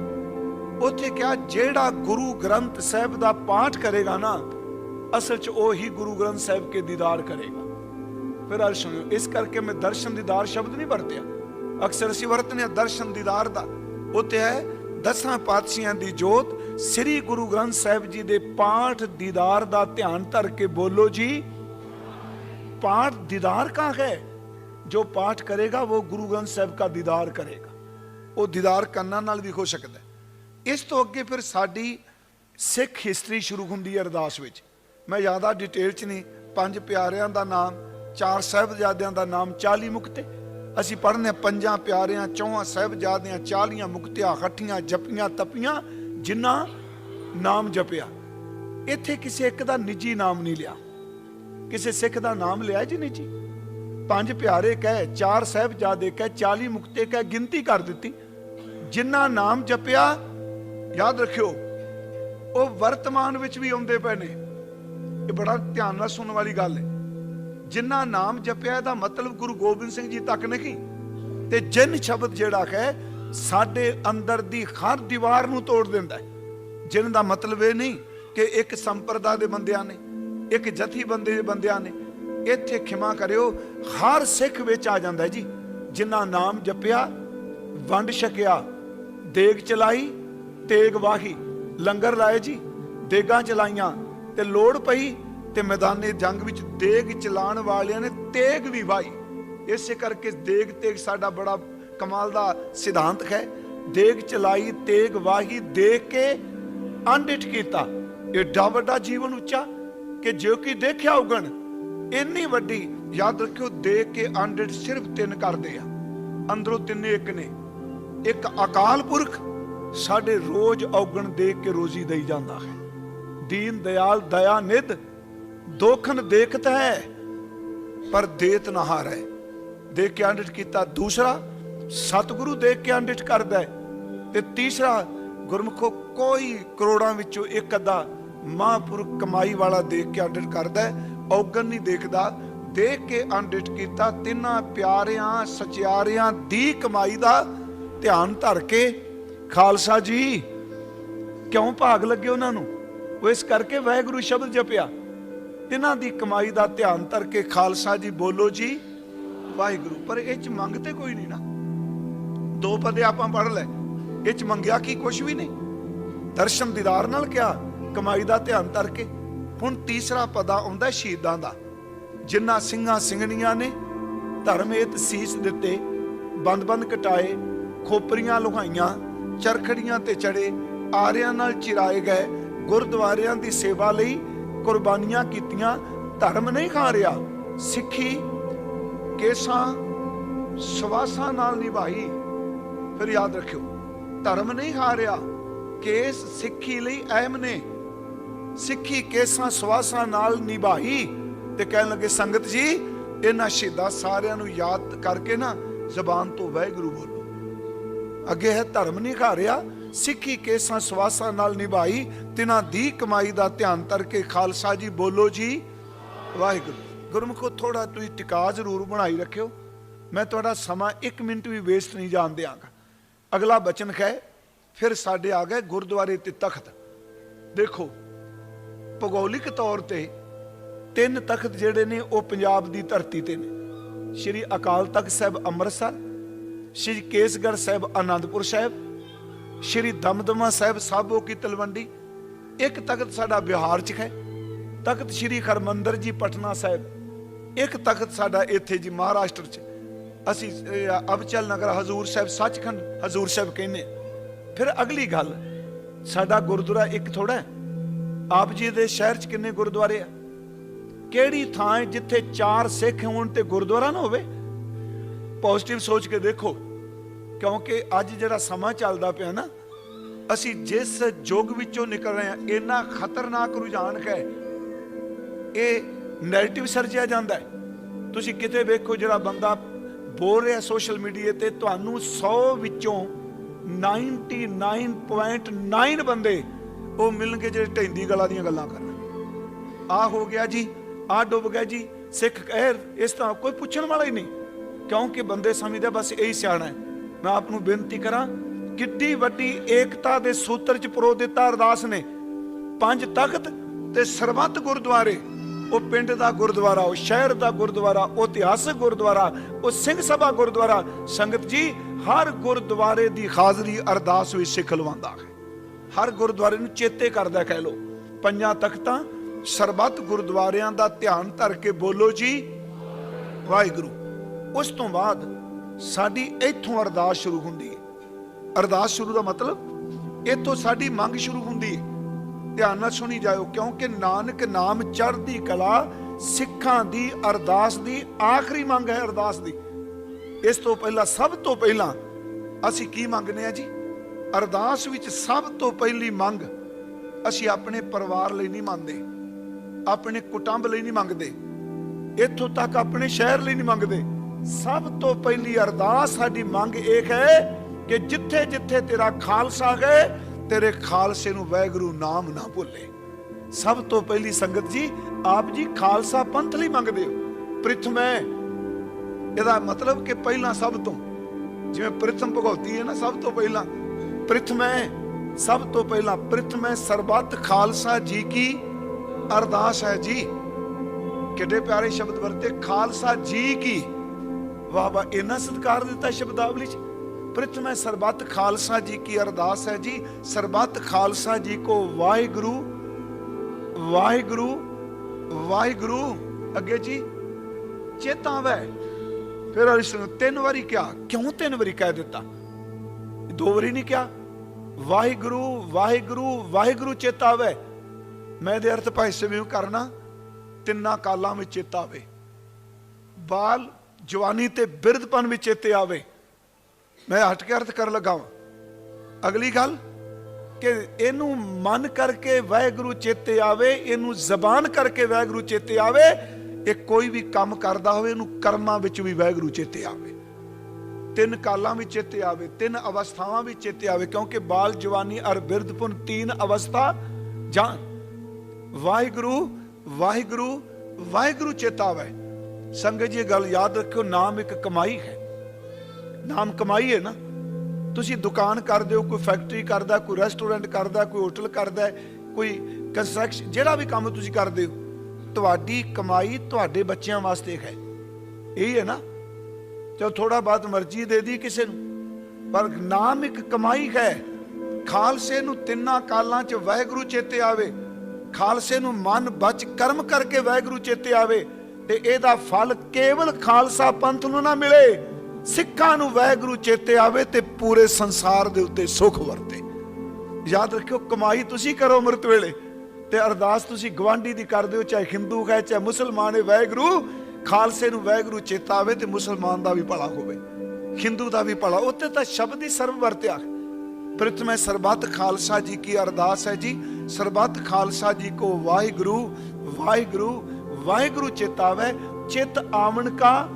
ਉੱਥੇ ਕਿਹਾ ਜਿਹੜਾ ਗੁਰੂ ਗ੍ਰੰਥ ਸਾਹਿਬ ਦਾ ਪਾਠ ਕਰੇਗਾ ਨਾ, ਅਸਲ 'ਚ ਉਹ ਹੀ ਗੁਰੂ ਗ੍ਰੰਥ ਸਾਹਿਬ ਕੇ ਦੀਦਾਰ ਕਰੇਗਾ। ਫਿਰ ਅਰ ਸੁਣਿਓ, ਇਸ ਕਰਕੇ ਮੈਂ ਦਰਸ਼ਨ ਦੀਦਾਰ ਸ਼ਬਦ ਨਹੀਂ ਵਰਤਿਆ। ਅਕਸਰ ਅਸੀਂ ਵਰਤਨੇ ਦਰਸ਼ਨ ਦੀਦਾਰ ਦਾ। ਉੱਥੇ ਹੈ, ਦਸਾਂ ਪਾਤਸ਼ਾਹਾਂ ਦੀ ਜੋਤ, ਸ੍ਰੀ ਗੁਰੂ ਗ੍ਰੰਥ ਸਾਹਿਬ ਜੀ ਦੇ ਪਾਠ ਦੀਦਾਰ ਦਾ ਧਿਆਨ ਧਰ ਕੇ ਬੋਲੋ ਜੀ, ਪਾਠ ਦੀਦਾਰ ਕਾ ਹੈ? ਜੋ ਪਾਠ ਕਰੇਗਾ, ਉਹ ਗੁਰੂ ਗ੍ਰੰਥ ਸਾਹਿਬ ਦਾ ਦੀਦਾਰ ਕਰੇਗਾ। ਉਹ ਦੀਦਾਰ ਕੰਨਾਂ ਨਾਲ ਵੀ ਹੋ ਸਕਦਾ ਇਸ ਤੋਂ ਅੱਗੇ ਫਿਰ ਸਾਡੀ ਸਿੱਖ ਹਿਸਟਰੀ ਸ਼ੁਰੂ ਹੁੰਦੀ ਹੈ ਅਰਦਾਸ ਵਿੱਚ। ਮੈਂ ਜ਼ਿਆਦਾ ਡਿਟੇਲ ਚ ਨਹੀਂ, ਪੰਜ ਪਿਆਰਿਆਂ ਦਾ ਨਾਮ, ਚਾਰ ਸਾਹਿਬਜ਼ਾਦਿਆਂ ਦਾ ਨਾਮ 40 ਮੁਕਤੇ। ਅਸੀਂ ਪੜ੍ਹਨੇ ਪੰਜਾਂ ਪਿਆਰਿਆਂ, ਚੌਹਾਂ ਸਾਹਿਬਜ਼ਾਦਿਆਂ 40 ਮੁਕਤਿਆਂ ਹੱਠੀਆਂ ਜਪੀਆਂ, ਤਪੀਆਂ, ਜਿਨ੍ਹਾਂ ਨਾਮ ਜਪਿਆ। ਇੱਥੇ ਕਿਸੇ ਇੱਕ ਦਾ ਨਿੱਜੀ ਨਾਮ ਨਹੀਂ ਲਿਆ। ਕਿਸੇ ਸਿੱਖ ਦਾ ਨਾਮ ਲਿਆ ਜੀ ਨਿੱਜੀ? ਪੰਜ ਪਿਆਰੇ ਕਹਿ, ਚਾਰ ਸਾਹਿਬਜ਼ਾਦੇ ਕਹਿ 40 ਮੁਕਤੇ ਕਹਿ, ਗਿਣਤੀ ਕਰ ਦਿੱਤੀ। ਜਿਨ੍ਹਾਂ ਨਾਮ ਜਪਿਆ, ਯਾਦ ਰੱਖਿਓ, ਉਹ ਵਰਤਮਾਨ ਵਿੱਚ ਵੀ ਆਉਂਦੇ ਪਏ ਨੇ। ਇਹ ਬੜਾ ਧਿਆਨ ਨਾਲ ਸੁਣਨ ਵਾਲੀ ਗੱਲ ਹੈ। ਜਿਨ੍ਹਾਂ ਨਾਮ ਜਪਿਆ ਦਾ ਮਤਲਬ ਗੁਰੂ ਗੋਬਿੰਦ ਸਿੰਘ ਜੀ ਤੱਕ ਨਹੀਂ। ਤੇ ਜਿਨ ਸ਼ਬਦ ਜਿਹੜਾ ਹੈ ਸਾਡੇ ਅੰਦਰ ਦੀ ਹਰ ਦੀਵਾਰ ਨੂੰ ਤੋੜ ਦਿੰਦਾ ਹੈ। ਜਿਨ ਦਾ ਮਤਲਬ ਇਹ ਨਹੀਂ ਕਿ ਇੱਕ ਸੰਪਰਦਾ ਦੇ ਬੰਦਿਆਂ ਨੇ, ਇੱਕ ਜਥੀ ਬੰਦੇ ਦੇ ਬੰਦਿਆਂ ਨੇ ਇੱਥੇ ਖਿਮਾ ਕਰਿਓ। ਹਰ ਸਿੱਖ ਵਿੱਚ ਆ ਜਾਂਦਾ ਜੀ। ਜਿਨ੍ਹਾਂ ਨਾਮ ਜਪਿਆ, ਵੰਡ ਛਕਿਆ, ਦੇਗ ਚਲਾਈ, ਤੇਗ ਵਾਹੀ, ਲੰਗਰ ਲਾਏ ਜੀ, ਦੇਗਾਂ ਚਲਾਈਆਂ ਤੇ ਲੋੜ ਪਈ ਤੇ ਮੈਦਾਨੇ ਜੰਗ ਵਿੱਚ ਦੇਗ ਚਲਾਉਣ ਵਾਲਿਆਂ ਨੇ ਤੇਗ ਵੀ ਵਾਹੀ। ਇਸੇ ਕਰਕੇ ਦੇਗ ਤੇਗ ਸਾਡਾ ਬੜਾ ਕਮਾਲ ਦਾ ਸਿਧਾਂਤ ਹੈ। ਦੇਗ ਚਲਾਈ, ਤੇਗ ਵਾਹੀ ਦੇਖ ਕੇ ਅਨਡਿਟ ਕੀਤਾ। ਏਡਾ ਵੱਡਾ ਜੀਵਨ ਉੱਚਾ ਕਿ ਜੋ ਕਿ ਦੇਖਿਆ ਉਗਣ ਇੰਨੀ ਵੱਡੀ ਯਾਦ ਰੱਖਿਓ, ਦੇਖ ਕੇ ਅਨਡਿਟ ਸਿਰਫ ਤਿੰਨ ਕਰਦੇ ਆ। ਅੰਦਰੋਂ ਤਿੰਨੇ ਇੱਕ ਨੇ। ਇੱਕ ਅਕਾਲ ਪੁਰਖ ਸਾਡੇ ਰੋਜ਼ ਔਗਣ ਦੇਖ ਕੇ ਰੋਜ਼ੀ ਦੇਈ ਜਾਂਦਾ ਹੈ। ਦੀਨ, ਦਿਆਲ, ਦਇਆ, ਨਿਧ ਦੋਖਨ ਦੇਖਤ ਹੈ, ਪਰ ਦੇਤ ਨਾ ਹੈ ਦੇਖ ਕੇ ਆਂਡਿਟ ਕੀਤਾ ਦੂਸਰਾ, ਸਤਿਗੁਰੂ ਦੇਖ ਕੇ ਅੰਡਿਟ ਕਰਦਾ ਹੈ। ਤੇ ਤੀਸਰਾ, ਗੁਰਮੁਖੋ ਕੋਈ ਕਰੋੜਾਂ ਵਿੱਚੋਂ ਇੱਕ ਅੱਧਾ ਮਹਾਂਪੁਰਖ ਕਮਾਈ ਵਾਲਾ ਦੇਖ ਕੇ ਅੰਡਿਟ ਕਰਦਾ ਹੈ। ਔਗਣ ਨਹੀਂ ਦੇਖਦਾ। ਦੇਖ ਕੇ ਅੰਡਿਟ ਕੀਤਾ ਤਿੰਨਾਂ ਪਿਆਰਿਆਂ, ਸਚਿਆਰਿਆਂ ਦੀ ਕਮਾਈ ਦਾ ਧਿਆਨ ਧਰ ਕੇ। ਖਾਲਸਾ ਜੀ, ਕਿਉਂ ਭਾਗ ਲੱਗੇ ਉਹਨਾਂ ਨੂੰ? ਉਹ ਇਸ ਕਰਕੇ ਵਾਹਿਗੁਰੂ ਸ਼ਬਦ ਜਪਿਆ। ਤਿੰਨਾਂ ਦੀ ਕਮਾਈ ਦਾ ਧਿਆਨ ਧਰ ਕੇ ਖਾਲਸਾ ਜੀ ਬੋਲੋ ਜੀ, ਵਾਹਿਗੁਰੂ, ਪਰ ਇਹ ਚ ਮੰਗ ਤੇ ਕੋਈ ਨਹੀਂ ਨਾ। ਦੋ ਪਦੇ ਆਪਾਂ ਪੜ ਲੈ ਇਹ ਚ ਮੰਗਿਆ ਕੀ ਕੁਝ ਵੀ ਨਹੀਂ। ਦਰਸ਼ਨ ਦੀਦਾਰ ਨਾਲ ਕਿਹਾ, ਕਮਾਈ ਦਾ ਧਿਆਨ ਧਰ ਕੇ। ਹੁਣ ਤੀਸਰਾ ਪਦਾ ਆਉਂਦਾ ਸ਼ਹੀਦਾਂ ਦਾ। ਜਿਨ੍ਹਾਂ ਸਿੰਘਾਂ ਸਿੰਘਣੀਆਂ ਨੇ, ਧਰਮ ਏਤ ਸੀਸ ਦਿੱਤੇ, ਬੰਦ-ਬੰਦ ਕਟਾਏ, ਖੋਪਰੀਆਂ ਲੁਹਾਈਆਂ, ਚਰਖੜੀਆਂ ਤੇ ਚੜੇ, ਆਰਿਆਂ ਨਾਲ ਚਿਰਾਏ ਗਏ, ਗੁਰਦੁਆਰਿਆਂ ਦੀ ਸੇਵਾ ਲਈ ਕੁਰਬਾਨੀਆਂ ਕੀਤੀਆਂ, ਧਰਮ ਨਹੀਂ ਖਾ ਰਿਹਾ। ਸਿੱਖੀ ਕੇਸਾਂ ਸਵਾਸਾਂ ਨਾਲ ਨਿਭਾਈ। ਫਿਰ ਯਾਦ ਰੱਖਿਓ, ਧਰਮ ਨਹੀਂ ਖਾ ਰਿਹਾ। ਕੇਸ ਸਿੱਖੀ ਲਈ ਅਹਿਮ ਨੇ। ਸਿੱਖੀ ਕੇਸਾਂ ਸਵਾਸਾਂ ਨਾਲ ਨਿਭਾਈ ਤੇ ਕਹਿਣ ਲੱਗੇ, ਸੰਗਤ ਜੀ, ਇਹਨਾਂ ਸ਼ਹੀਦਾਂ ਸਾਰਿਆਂ ਨੂੰ ਯਾਦ ਕਰਕੇ ਨਾ ਜ਼ਬਾਨ ਤੋਂ ਵਾਹਿਗੁਰੂ ਬੋਲੋ। ਅੱਗੇ ਹੈ ਧਰਮ ਨਹੀਂ ਸਿੱਖੀ ਕੇਸਾਂ ਸਵਾਸਾਂ ਨਾਲ ਨਿਭਾਈ, ਤਿਨਾਂ ਦੀ ਕਮਾਈ ਦਾ ਧਿਆਨ ਕਰਕੇ ਖਾਲਸਾ ਜੀ ਬੋਲੋ ਜੀ। ਵਾਹਿਗੁਰੂ। ਗੁਰਮੁਖੋ ਥੋੜਾ ਤੁਸੀਂ ਟਿਕਾ ਜ਼ਰੂਰ ਬਣਾਈ ਰੱਖਿਓ। ਮੈਂ ਤੁਹਾਡਾ ਸਮਾਂ 1 ਮਿੰਟ ਵੀ ਵੇਸਟ ਨਹੀਂ ਜਾਣ ਦਿਆਂਗਾ। ਅਗਲਾ ਬਚਨ ਹੈ ਫਿਰ ਸਾਡੇ ਆ ਗਏ ਗੁਰਦੁਆਰੇ ਤੇ ਤਖਤ। ਦੇਖੋ ਭੂਗੋਲਿਕ ਤੌਰ ਤੇ ਤਿੰਨ ਤਖਤ ਜਿਹੜੇ ਨੇ ਉਹ ਪੰਜਾਬ ਦੀ ਧਰਤੀ ਤੇ ਨੇ। ਸ਼੍ਰੀ ਅਕਾਲ ਤਖਤ ਸਾਹਿਬ ਅੰਮ੍ਰਿਤਸਰ, ਸ਼੍ਰੀ ਕੇਸਗੜ੍ਹ ਸਾਹਿਬ ਆਨੰਦਪੁਰ ਸਾਹਿਬ, ਸ਼੍ਰੀ ਦਮਦਮਾ ਸਾਹਿਬ ਸਾਬੋ ਕੀ ਤਲਵੰਡੀ, ਇੱਕ ਤਖਤ ਸਾਡਾ ਬਿਹਾਰ 'ਚ ਹੈ। ਤਖਤ ਸ਼੍ਰੀ ਹਰਮੰਦਰ ਜੀ ਪਟਨਾ ਸਾਹਿਬ, ਇੱਕ ਤਖਤ ਸਾਡਾ ਇੱਥੇ ਜੀ ਮਹਾਰਾਸ਼ਟਰ 'ਚ। ਅਸੀਂ ਅਬਚਲ ਨਗਰ ਹਜ਼ੂਰ ਸਾਹਿਬ ਸੱਚਖੰਡ ਹਜ਼ੂਰ ਸਾਹਿਬ ਕਹਿੰਦੇ। ਫਿਰ ਅਗਲੀ ਗੱਲ, ਸਾਡਾ ਗੁਰਦੁਆਰਾ ਇੱਕ ਥੋੜਾ ਹੈ। ਆਪ ਜੀ ਦੇ ਸ਼ਹਿਰ 'ਚ ਕਿੰਨੇ ਗੁਰਦੁਆਰੇ ਆ? ਕਿਹੜੀ ਥਾਂ ਹੈ ਜਿੱਥੇ ਚਾਰ ਸਿੱਖ ਹੋਣ ਤੇ ਗੁਰਦੁਆਰਾ ਨਾ ਹੋਵੇ? ਪੋਜ਼ਿਟਿਵ ਸੋਚ ਕੇ ਦੇਖੋ, ਕਿਉਂਕਿ ਅੱਜ ਜਿਹੜਾ ਸਮਾਂ ਚੱਲਦਾ ਪਿਆ ਨਾ, ਅਸੀਂ ਜਿਸ ਯੁੱਗ ਵਿੱਚੋਂ ਨਿਕਲ ਰਹੇ ਹਾਂ, ਇੰਨਾ ਖਤਰਨਾਕ ਰੁਝਾਨ ਹੈ, ਇਹ ਨੈਗੇਟਿਵ ਸਰਜਿਆ ਜਾਂਦਾ ਹੈ। ਤੁਸੀਂ ਕਿਤੇ ਵੇਖੋ ਜਿਹੜਾ ਬੰਦਾ ਬੋਲ ਰਿਹਾ ਸੋਸ਼ਲ ਮੀਡੀਆ ਤੇ, ਤੁਹਾਨੂੰ 100 ਵਿੱਚੋਂ 99.9 ਬੰਦੇ ਉਹ ਮਿਲਣਗੇ ਜਿਹੜੇ ਢੈਂਦੀ ਗਲਾ ਦੀਆਂ ਗੱਲਾਂ ਕਰਨ। ਆ ਹੋ ਗਿਆ ਜੀ, ਆ ਡੁੱਬ ਗਿਆ ਜੀ, ਸਿੱਖ ਕਹਿਰ, ਇਸ ਤਰ੍ਹਾਂ ਕੋਈ ਪੁੱਛਣ ਵਾਲਾ ਹੀ ਨਹੀਂ। ਕਿਉਂਕਿ ਬੰਦੇ ਸਮਝਦੇ ਬਸ ਇਹੀ ਸਿਆਣਾ ਹੈ। ਮੈਂ ਆਪ ਨੂੰ ਬੇਨਤੀ ਕਰਾਂ, ਕਿੱਡੀ ਵੱਡੀ ਏਕਤਾ ਦੇ ਸੂਤਰ ਚ ਪਰੋ ਦਿੱਤਾ ਅਰਦਾਸ ਨੇ। ਪੰਜ ਤਖਤ ਤੇ ਸਰਬੱਤ ਗੁਰਦੁਆਰੇ, ਉਹ ਪਿੰਡ ਦਾ ਗੁਰਦੁਆਰਾ, ਉਹ ਸ਼ਹਿਰ ਦਾ ਗੁਰਦੁਆਰਾ, ਉਹ ਇਤਿਹਾਸਕ ਗੁਰਦੁਆਰਾ, ਉਹ ਸਿੰਘ ਸਭਾ ਗੁਰਦੁਆਰਾ। ਸੰਗਤ ਜੀ, ਹਰ ਗੁਰਦੁਆਰੇ ਦੀ ਹਾਜ਼ਰੀ ਅਰਦਾਸ ਵਿੱਚ ਸਿੱਖ ਲਵਾਉਂਦਾ ਹੈ। ਹਰ ਗੁਰਦੁਆਰੇ ਨੂੰ ਚੇਤੇ ਕਰਦਾ ਕਹਿ ਲੋ ਪੰਜਾਂ ਤਖਤਾਂ, ਸਰਬੱਤ ਗੁਰਦੁਆਰਿਆਂ ਦਾ ਧਿਆਨ ਧਰ ਕੇ ਬੋਲੋ ਜੀ, ਵਾਹਿਗੁਰੂ। ਉਸ ਤੋਂ ਬਾਅਦ ਸਾਡੀ ਇੱਥੋਂ ਅਰਦਾਸ ਸ਼ੁਰੂ ਹੁੰਦੀ ਹੈ। ਅਰਦਾਸ ਸ਼ੁਰੂ ਦਾ ਮਤਲਬ, ਇੱਥੋਂ ਸਾਡੀ ਮੰਗ ਸ਼ੁਰੂ ਹੁੰਦੀ ਹੈ। ਧਿਆਨ ਨਾਲ ਸੁਣੀ ਜਾਇਓ, ਕਿਉਂਕਿ ਨਾਨਕ ਨਾਮ ਚੜ੍ਹਦੀ ਕਲਾ ਸਿੱਖਾਂ ਦੀ, ਅਰਦਾਸ ਦੀ ਆਖਰੀ ਮੰਗ ਹੈ ਅਰਦਾਸ ਦੀ। ਇਸ ਤੋਂ ਪਹਿਲਾਂ, ਸਭ ਤੋਂ ਪਹਿਲਾਂ ਅਸੀਂ ਕੀ ਮੰਗਨੇ ਆ ਜੀ? ਅਰਦਾਸ ਵਿੱਚ ਸਭ ਤੋਂ ਪਹਿਲੀ ਮੰਗ ਅਸੀਂ ਆਪਣੇ ਪਰਿਵਾਰ ਲਈ ਨਹੀਂ ਮੰਗਦੇ ਆਪਣੇ ਕੁਟੁੰਬ ਲਈ ਨਹੀਂ ਮੰਗਦੇ, ਇੱਥੋਂ ਤੱਕ ਆਪਣੇ ਸ਼ਹਿਰ ਲਈ ਨਹੀਂ ਮੰਗਦੇ। ਸਭ ਤੋਂ ਪਹਿਲੀ ਅਰਦਾਸ ਸਾਡੀ ਮੰਗ ਇਹ ਹੈ ਕਿ ਜਿੱਥੇ ਜਿੱਥੇ ਤੇਰਾ ਖਾਲਸਾ ਗਏ ਤੇਰੇ ਖਾਲਸੇ ਨੂੰ ਵੈਗਰੂ ਨਾਮ ਨਾ ਭੁੱਲੇ। ਸਭ ਤੋਂ ਪਹਿਲੀ ਸੰਗਤ ਜੀ, ਆਪ ਜੀ ਖਾਲਸਾ ਪੰਥ ਲਈ ਮੰਗਦੇ ਹੋ। ਪ੍ਰਿਥਮੈ ਇਹਦਾ ਮਤਲਬ ਕਿ ਪਹਿਲਾਂ ਸਭ ਤੋਂ, ਜਿਵੇਂ ਪ੍ਰਿਥਮ ਭਗਉਤੀ ਹੈ ਨਾ, ਸਭ ਤੋਂ ਪਹਿਲਾਂ ਪ੍ਰਿਥਮੈ ਸਭ ਤੋਂ ਪਹਿਲਾਂ ਪ੍ਰਿਥਮੈ ਸਰਬੱਤ ਖਾਲਸਾ ਜੀ ਕੀ ਅਰਦਾਸ ਹੈ ਜੀ। ਕਿੱਡੇ ਪਿਆਰੇ ਸ਼ਬਦ ਵਰਤੇ, ਖਾਲਸਾ ਜੀ ਕੀ। ਵਾਹ ਵਾਹ ਇਹਨਾਂ ਸਤਿਕਾਰ ਦਿੱਤਾ ਸ਼ਬਦਾਵਲੀ ਚ। ਪ੍ਰਿਥਮੈ ਸਰਬੱਤ ਖਾਲਸਾ ਜੀ ਕੀ ਅਰਦਾਸ ਹੈ ਜੀ। ਸਰਬੱਤ ਖਾਲਸਾ ਜੀ ਕੋ ਵਾਹਿਗੁਰੂ ਵਾਹਿਗੁਰੂ ਵਾਹਿਗੁਰੂ। ਅੱਗੇ ਜੀ ਚੇਤਾਵੈ ਫਿਰ ਅਰਿਸ਼ ਤਿੰਨ ਵਾਰੀ ਕਿਹਾ, ਕਿਉਂ ਤਿੰਨ ਵਾਰੀ ਕਹਿ ਦਿੱਤਾ? ਦੋ ਵਾਰੀ ਨਹੀਂ ਕਿਹਾ, ਵਾਹਿਗੁਰੂ ਵਾਹਿਗੁਰੂ ਵਾਹਿਗੁਰੂ ਚੇਤਾ ਆਵੇ। ਮੈਂ ਦੇ ਅਰਥ ਭਾਈ ਸਵਿਉ ਕਰਨਾ, ਤਿੰਨਾਂ ਕਾਲਾਂ ਵਿੱਚ ਚੇਤਾ ਆਵੇ। ਬਾਲ ਜਵਾਨੀ ਤੇ ਬਿਰਧਪਨ ਵਿੱਚ ਚੇਤੇ ਆਵੇ। ਮੈਂ ਹਟ ਕੇ ਅਰਥ ਕਰਨ ਲੱਗਾ ਵਾਂ। ਅਗਲੀ ਗੱਲ, ਕਿ ਇਹਨੂੰ ਮਨ ਕਰਕੇ ਵਾਹਿਗੁਰੂ ਚੇਤੇ ਆਵੇ, ਇਹਨੂੰ ਜ਼ਬਾਨ ਕਰਕੇ ਵਾਹਿਗੁਰੂ ਚੇਤੇ ਆਵੇ, ਇਹ ਕੋਈ ਵੀ ਕੰਮ ਕਰਦਾ ਹੋਵੇ, ਇਹਨੂੰ ਕਰਮਾਂ ਵਿੱਚ ਵੀ ਵਾਹਿਗੁਰੂ ਚੇਤੇ ਆਵੇ। ਤਿੰਨ ਕਾਲਾਂ ਵਿੱਚ ਚੇਤੇ ਆਵੇ, ਤਿੰਨ ਅਵਸਥਾਵਾਂ ਵਿੱਚ ਚੇਤੇ ਆਵੇ, ਕਿਉਂਕਿ ਬਾਲ ਜਵਾਨੀ ਅਰ ਬਿਰਧਪਨ ਤੀਨ ਅਵਸਥਾ ਜਾਨ ਵਾਹਿਗੁਰੂ ਵਾਹਿਗੁਰੂ ਵਾਹਿਗੁਰੂ ਚੇਤਾਵੇ। ਸੰਗਤ ਜੀ, ਇਹ ਗੱਲ ਯਾਦ ਰੱਖਿਓ, ਨਾਮ ਇੱਕ ਕਮਾਈ ਹੈ। ਨਾਮ ਕਮਾਈ ਹੈ ਨਾ। ਤੁਸੀਂ ਦੁਕਾਨ ਕਰਦੇ ਹੋ, ਕੋਈ ਫੈਕਟਰੀ ਕਰਦਾ, ਕੋਈ ਰੈਸਟੋਰੈਂਟ ਕਰਦਾ, ਕੋਈ ਹੋਟਲ ਕਰਦਾ, ਕੋਈ ਕੰਸਟਰਕਸ਼ਨ, ਜਿਹੜਾ ਵੀ ਕੰਮ ਤੁਸੀਂ ਕਰਦੇ ਹੋ, ਤੁਹਾਡੀ ਕਮਾਈ ਤੁਹਾਡੇ ਬੱਚਿਆਂ ਵਾਸਤੇ ਹੈ। ਇਹ ਹੈ ਨਾ। ਚਲ ਥੋੜਾ ਬਾਤ ਮਰਜ਼ੀ ਦੇ ਦੀ ਕਿਸੇ ਨੂੰ। ਪਰ ਨਾਮ ਇੱਕ ਕਮਾਈ ਹੈ। ਖਾਲਸੇ ਨੂੰ ਤਿੰਨਾਂ ਕਾਲਾਂ 'ਚ ਵਾਹਿਗੁਰੂ ਚੇਤੇ ਆਵੇ। ਖਾਲਸੇ ਨੂੰ ਮਨ ਬਚ ਕਰਮ ਕਰਕੇ ਵਾਹਿਗੁਰੂ ਚੇਤੇ ਆਵੇ ਤੇ ਇਹਦਾ ਫਲ ਕੇਵਲ ਖਾਲਸਾ ਪੰਥ ਨੂੰ ਨਾ ਮਿਲੇ, ਸਿੱਖਾਂ ਨੂੰ ਵਾਹਿਗੁਰੂ ਚੇਤੇ ਆਵੇ ਤੇ ਪੂਰੇ ਸੰਸਾਰ ਦੇ ਉੱਤੇ ਸੁਖ ਵਰਤੇ। ਯਾਦ ਰੱਖਿਓ, ਕਮਾਈ ਤੁਸੀਂ ਕਰੋ ਅੰਮ੍ਰਿਤ ਵੇਲੇ ਤੇ ਅਰਦਾਸ ਤੁਸੀਂ ਗਵਾਂਢੀ ਦੀ ਕਰਦੇ ਹੋ ਚਾਹੇ ਹਿੰਦੂ ਹੈ, ਚਾਹੇ ਮੁਸਲਮਾਨ ਹੈ, ਵਾਹਿਗੁਰੂ ਖਾਲਸੇ ਨੂੰ ਵਾਹਿਗੁਰੂ ਚੇਤਾ ਆਵੇ ਤੇ ਮੁਸਲਮਾਨ ਦਾ ਵੀ ਭਲਾ ਹੋਵੇ। ਹਿੰਦੂ ਦਾ ਵੀ ਭਲਾ। ਉੱਤੇ ਤਾਂ ਸ਼ਬਦ ਹੀ ਸਰਬ ਵਰਤਿਆ। ਪ੍ਰਥਮੇ ਸਰਬੱਤ ਖਾਲਸਾ ਜੀ ਕੀ ਅਰਦਾਸ ਹੈ ਜੀ। ਸਰਬੱਤ ਖਾਲਸਾ ਜੀ ਕੋ ਵਾਹਿਗੁਰੂ ਵਾਹਿਗੁਰੂ ਵਾਹਿਗੁਰੂ ਚੇਤਾਵੇ ਚਿਤ ਆਵਣ ਕਾ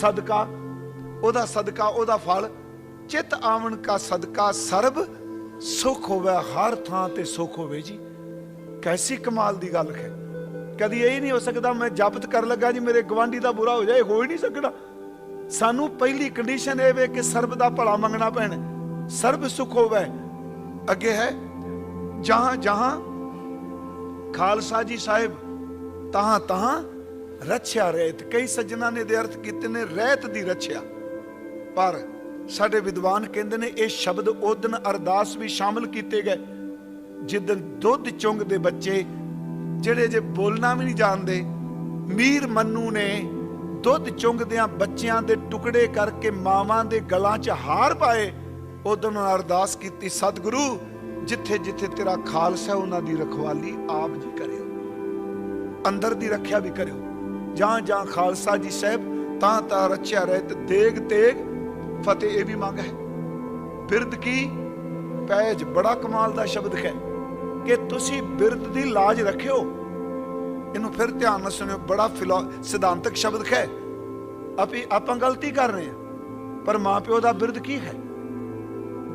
ਸਦਕਾ, ਉਹਦਾ ਸਦਕਾ, ਉਹਦਾ ਫਲ। ਚਿਤ ਆਵਣ ਕਾ ਸਦਕਾ ਸਰਬ, ਸੁਖ ਹੋਵੇ, ਹਰ ਥਾਂ ਤੇ ਸੁਖ ਹੋਵੇ ਜੀ। ਕੈਸੀ ਕਮਾਲ ਦੀ ਗੱਲ ਹੈ। ਕਦੀ ਇਹ ਨਹੀਂ ਹੋ ਸਕਦਾ ਮੈਂ ਜਪਤ ਕਰ ਲੱਗਾ ਜੀ, ਮੇਰੇ ਗਵਾਂਢੀ ਦਾ ਬੁਰਾ ਹੋ ਜਾਏ, ਹੋ ਹੀ ਨਹੀਂ ਸਕਦਾ। ਸਾਨੂੰ ਪਹਿਲੀ ਕੰਡੀਸ਼ਨ ਇਹ ਵੇ ਕਿ ਸਰਬ ਦਾ ਭਲਾ ਮੰਗਣਾ ਪੈਣਾ, ਸਰਬ ਸੁਖ ਹੋਵੇ। ਅੱਗੇ ਹੈ, ਜਹਾਂ ਜਹਾਂ ਖਾਲਸਾ ਜੀ ਸਾਹਿਬ ਤਹਾਂ ਤਹਾਂ ਰੱਛਿਆ ਰਹਿਤ। ਕਈ ਸੱਜਣਾ ਨੇ ਦੇ ਅਰਥ ਕੀਤੇ ਨੇ, ਰਹਿਤ ਦੀ ਰੱਛਿਆ। ਪਰ ਸਾਡੇ ਵਿਦਵਾਨ ਕਹਿੰਦੇ ਨੇ, ਇਹ ਸ਼ਬਦ ਉਦਨ ਅਰਦਾਸ ਵੀ ਸ਼ਾਮਲ ਕੀਤੇ ਗਏ ਜਿੱਦਨ ਦੁੱਧ ਚੁੰਗ ਦੇ ਬੱਚੇ ਜਿਹੜੇ ਜੇ ਬੋਲਣਾ ਵੀ ਨਹੀਂ ਜਾਣਦੇ। ਮੀਰ ਮੰਨੂ ਨੇ ਦੁੱਧ ਚੁੰਗਦਿਆਂ ਬੱਚਿਆਂ ਦੇ ਟੁਕੜੇ ਕਰਕੇ ਮਾਵਾਂ ਦੇ ਗਲਾਂ 'ਚ ਹਾਰ ਪਾਏ। ਉਦੋਂ ਅਰਦਾਸ ਕੀਤੀ, ਸਤਿਗੁਰੂ ਜਿੱਥੇ ਜਿੱਥੇ ਤੇਰਾ ਖਾਲਸਾ ਉਹਨਾਂ ਦੀ ਰਖਵਾਲੀ ਆਪ ਜੀ ਕਰਿਓ। ਅੰਦਰ ਦੀ ਰੱਖਿਆ ਵੀ ਕਰਿਓ। ਜਾਂ ਜਾਂ ਖਾਲਸਾ ਜੀ ਸਾਹਿਬ ਤਾਂ ਤਾਂ ਰਚਿਆ ਰਹੇ ਦੇਗ ਤੇਗ ਫਤਿਹ ਇਹ ਵੀ ਮੰਗ ਹੈ। ਬਿਰਦ ਕੀ? ਪੈਜ ਬੜਾ ਕਮਾਲ ਦਾ ਸ਼ਬਦ ਹੈ। ਕਿ ਤੁਸੀਂ ਬਿਰਦ ਦੀ ਲਾਜ ਰੱਖਿਓ। ਇਹਨੂੰ ਫਿਰ ਧਿਆਨ ਨਾਲ ਸੁਣਿਓ, ਬੜਾ ਫਿਲੋ, ਸਿਧਾਂਤਕ ਸ਼ਬਦ ਹੈ ਆਪੀ, ਆਪਾਂ ਗਲਤੀ ਕਰ ਰਹੇ ਹਾਂ। ਪਰ ਮਾਪਿਓ ਦਾ ਬਿਰਧ ਕੀ ਹੈ?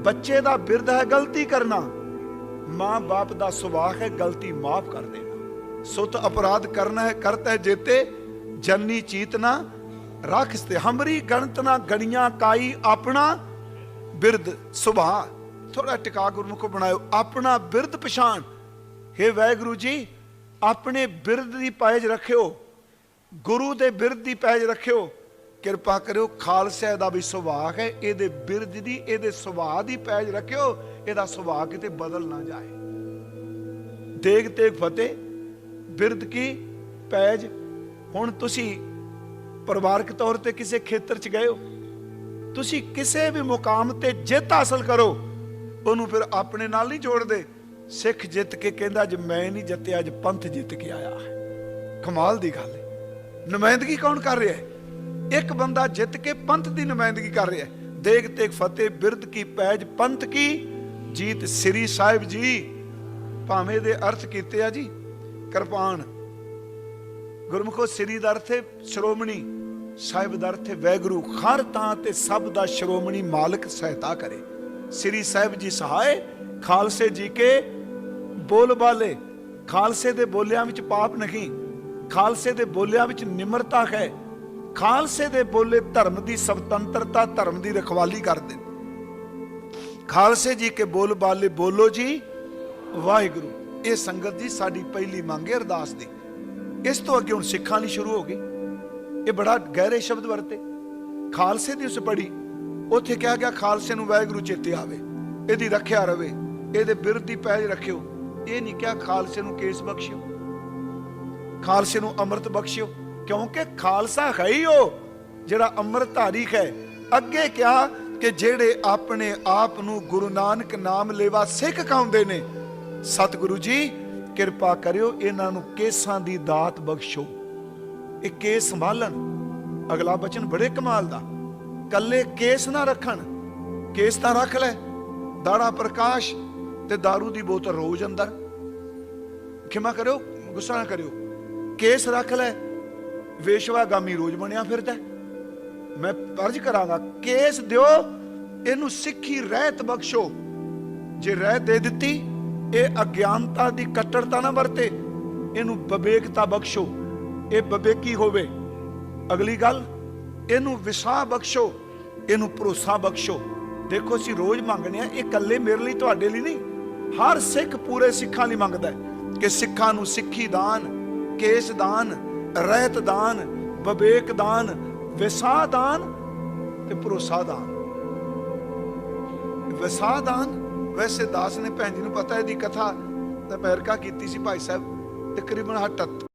ਬੱਚੇ ਦਾ ਬਿਰਧ ਹੈ ਗਲਤੀ ਕਰਨਾ। ਮਾਂ ਬਾਪ ਦਾ ਸੁਭਾਅ ਹੈ ਗਲਤੀ ਮਾਫ ਕਰ ਦੇਣਾ। ਸੁਤ ਅਪਰਾਧ ਕਰਨਾ ਹੈ, ਕਰਤਾ ਹੈ ਜੇਤੇ ਜਨਨੀ ਚੀਤਨਾ ਰੱਖਸਤੇ ਹਮਰੀ ਗਣਤ ਨਾ ਗਣੀਆਂ ਕਾਈ ਆਪਣਾ ਬਿਰਦ ਸੁਭਾਅ। ਥੋੜਾ ਟਿਕਾ ਗੁਰਮੁਖ ਬਣਾਇਓ, ਆਪਣਾ ਬਿਰਧ ਪਛਾਣ। हे ਵਾਹਿਗੁਰੂ ਜੀ, ਆਪਣੇ ਬਿਰਧ ਦੀ ਪੈਜ ਰੱਖਿਓ, ਗੁਰੂ ਦੇ ਬਿਰਧ ਦੀ ਪੈਜ ਰੱਖਿਓ। ਕਿਰਪਾ ਕਰਿਓ, ਖਾਲਸਾ ਦਾ ਵੀ ਸੁਭਾਅ ਹੈ, ਇਹਦੇ ਬਿਰਦ ਦੀ, ਇਹਦੇ ਸੁਭਾਅ ਦੀ ਪੈਜ ਰੱਖਿਓ, ਇਹਦਾ ਸੁਭਾਅ ਕਿਤੇ ਬਦਲ ਨਾ ਜਾਏ। ਦੇਗ ਤੇਗ ਫਤਿਹ, ਬਿਰਧ ਕੀ ਪੈਜ, ਹੁਣ ਤੁਸੀਂ ਪਰਿਵਾਰਕ ਤੌਰ ਤੇ ਕਿਸੇ ਖੇਤਰ 'ਚ ਗਏ ਹੋ, ਤੁਸੀਂ ਕਿਸੇ ਵੀ ਮੁਕਾਮ ਤੇ ਜਿੱਤ ਹਾਸਲ ਕਰੋ। ਉਹਨੂੰ ਫਿਰ ਆਪਣੇ ਨਾਲ ਨਹੀਂ ਜੋੜਦੇ। ਸਿੱਖ ਜਿੱਤ ਕੇ ਕਹਿੰਦਾ, ਅੱਜ ਮੈਂ ਨਹੀਂ ਜਿੱਤਿਆ, ਅੱਜ ਪੰਥ ਜਿੱਤ ਕੇ ਆਇਆ ਕਮਾਲ ਦੀ ਗੱਲ ਹੈ। ਨੁਮਾਇੰਦਗੀ ਕੌਣ ਕਰ ਰਿਹਾ ਹੈ? ਇੱਕ ਬੰਦਾ ਜਿੱਤ ਕੇ ਪੰਥ ਦੀ ਨੁਮਾਇੰਦਗੀ ਕਰ ਰਿਹਾ ਹੈ। ਦੇਗ ਤੇਗ ਫਤਿਹ ਬਿਰਦ ਕੀ ਪੈਜ, ਪੰਥ ਕੀ? ਜੀਤ ਸ੍ਰੀ ਸਾਹਿਬ ਜੀ, ਭਾਵੇਂ ਦੇ ਅਰਥ ਕੀਤੇ ਆ ਜੀ। ਕਿਰਪਾਨ। ਗੁਰਮੁਖੋ, ਸ੍ਰੀ ਦਾ ਅਰਥ ਹੈ ਸ਼੍ਰੋਮਣੀ। ਸਾਹਿਬ ਦਾ ਅਰਥ ਹੈ ਵੈਗੁਰੂ। ਹਰ ਤਾਂ ਤੇ ਸਭ ਦਾ ਸ਼੍ਰੋਮਣੀ ਮਾਲਕ ਸਹਾਇਤਾ ਕਰੇ। ਸ੍ਰੀ ਸਾਹਿਬ ਜੀ ਸਹਾਇ ਖਾਲਸੇ ਜੀ ਕੇ ਬੋਲ ਬਾਲੇ। ਖਾਲਸੇ ਦੇ ਬੋਲਿਆਂ ਵਿੱਚ ਪਾਪ ਨਹੀਂ, ਖਾਲਸੇ ਦੇ ਬੋਲਿਆਂ ਵਿੱਚ ਨਿਮਰਤਾ ਹੈ। ਖਾਲਸੇ ਦੇ ਬੋਲੇ ਧਰਮ ਦੀ ਸੁਤੰਤਰਤਾ ਧਰਮ ਦੀ ਰਖਵਾਲੀ ਕਰਦੇ ਖਾਲਸੇ ਜੀ ਕੇ ਬੋਲ ਬਾਲੇ ਬੋਲੋ ਜੀ, ਵਾਹਿਗੁਰੂ, ਇਹ ਸੰਗਤ ਜੀ ਸਾਡੀ ਪਹਿਲੀ ਮੰਗ ਹੈ ਅਰਦਾਸ ਦੀ। ਇਸ ਤੋਂ ਅੱਗੇ ਹੁਣ ਸਿੱਖਾਂ ਲਈ ਸ਼ੁਰੂ ਹੋ ਗਈ। ਇਹ ਬੜਾ ਗਹਿਰੇ ਸ਼ਬਦ ਵਰਤੇ। ਖਾਲਸੇ ਦੀ ਉਸ ਬੜੀ ਉੱਥੇ ਕਿਹਾ ਗਿਆ, ਖਾਲਸੇ ਨੂੰ ਵਾਹਿਗੁਰੂ ਚੇਤੇ ਆਵੇ, ਇਹਦੀ ਰੱਖਿਆ ਰਵੇ, ਇਹਦੇ ਬਿਰਧ ਦੀ ਪੈਜ ਰੱਖਿਓ। ਇਹ ਨਹੀਂ ਕਿਹਾ ਖਾਲਸੇ ਨੂੰ ਕੇਸ ਬਖਸ਼ਿਓ, ਖਾਲਸੇ ਨੂੰ ਅੰਮ੍ਰਿਤ ਬਖਸ਼ਿਓ, ਕਿਉਂਕਿ ਖਾਲਸਾ ਹੈ ਹੀ ਉਹ, ਜਿਹੜਾ ਅੰਮ੍ਰਿਤਧਾਰੀ ਹੈ। ਅੱਗੇ ਕਿਹਾ ਕਿ ਜਿਹੜੇ ਆਪਣੇ ਆਪ ਨੂੰ ਗੁਰੂ ਨਾਨਕ ਨਾਮ ਲੇਵਾ ਸਿੱਖ ਕਹਾਉਂਦੇ ਨੇ, ਸਤਿਗੁਰੂ ਜੀ, ਕਿਰਪਾ ਕਰਿਓ, ਇਹਨਾਂ ਨੂੰ ਕੇਸਾਂ ਦੀ ਦਾਤ ਬਖਸ਼ੋ। ਇਹ ਕੇਸ ਸੰਭਾਲਣ, ਅਗਲਾ ਬਚਨ ਬੜੇ ਕਮਾਲ ਦਾ। ਕੱਲੇ ਕੇਸ ਨਾ ਰੱਖਣ। ਕੇਸ ਤਾਂ ਰੱਖ ਲੈ। ਦਾੜਾ ਪ੍ਰਕਾਸ਼ ਤੇ दारू ਦੀ ਬੋਤਲ ਰੋਜ਼ ਅੰਦਰ ਖਿਮਾ ਕਰਿਓ, ਗੁੱਸਾ ਨਾ ਕਰਿਓ। ਕੇਸ ਰੱਖ ਲੈ। ਵੇਸ਼ਵਾਗਾਮੀ ਰੋਜ਼ ਬਣਿਆ ਫਿਰਦਾ। ਮੈਂ ਅਰਜ਼ ਕਰਾਂਗਾ, ਕੇਸ ਦਿਓ। ਇਹਨੂੰ ਸਿੱਖੀ ਰਹਿਤ ਬਖਸ਼ੋ। ਜੇ ਰਹਿਤ ਦੇ ਦਿੱਤੀ, ਇਹ ਅਗਿਆਨਤਾ ਦੀ ਕੱਟੜਤਾ ਨਾ ਵਰਤੇ। ਇਹਨੂੰ ਵਿਵੇਕਤਾ ਬਖਸ਼ੋ। ਇਹ ਵਿਵੇਕੀ ਹੋਵੇ। ਅਗਲੀ ਗੱਲ, ਇਹਨੂੰ ਵਿਸਾਹ ਬਖਸ਼ੋ। ਇਹਨੂੰ ਭਰੋਸਾ ਬਖਸ਼ੋ। ਦੇਖੋ, ਅਸੀਂ ਰੋਜ਼ ਮੰਗਨੇ ਆ ਇਹ ਇਕੱਲੇ ਮੇਰੇ ਲਈ, ਤੁਹਾਡੇ ਲਈ ਨਹੀਂ। ਹਰ ਸਿੱਖ ਪੂਰੇ ਸਿੱਖਾਂ ਲਈ ਮੰਗਦਾ ਹੈ ਕਿ ਸਿੱਖਾਂ ਨੂੰ ਸਿੱਖੀ ਦਾਨ, ਕੇਸ ਦਾਨ, ਰਹਿਤ ਦਾਨ, ਵਿਵੇਕ ਦਾਨ ਵਿਸਾਹ ਦਾਨ ਤੇ ਭਰੋਸਾ ਦਾਨ। ਵਿਸਾਹ ਦਾਨ, ਵੈਸੇ ਦਾਸ ਨੇ ਭੈਣ ਜੀ ਨੂੰ ਪਤਾ, ਇਹਦੀ ਕਥਾ ਅਮਰੀਕਾ ਕੀਤੀ ਸੀ ਭਾਈ ਸਾਹਿਬ, ਤਕਰੀਬਨ 78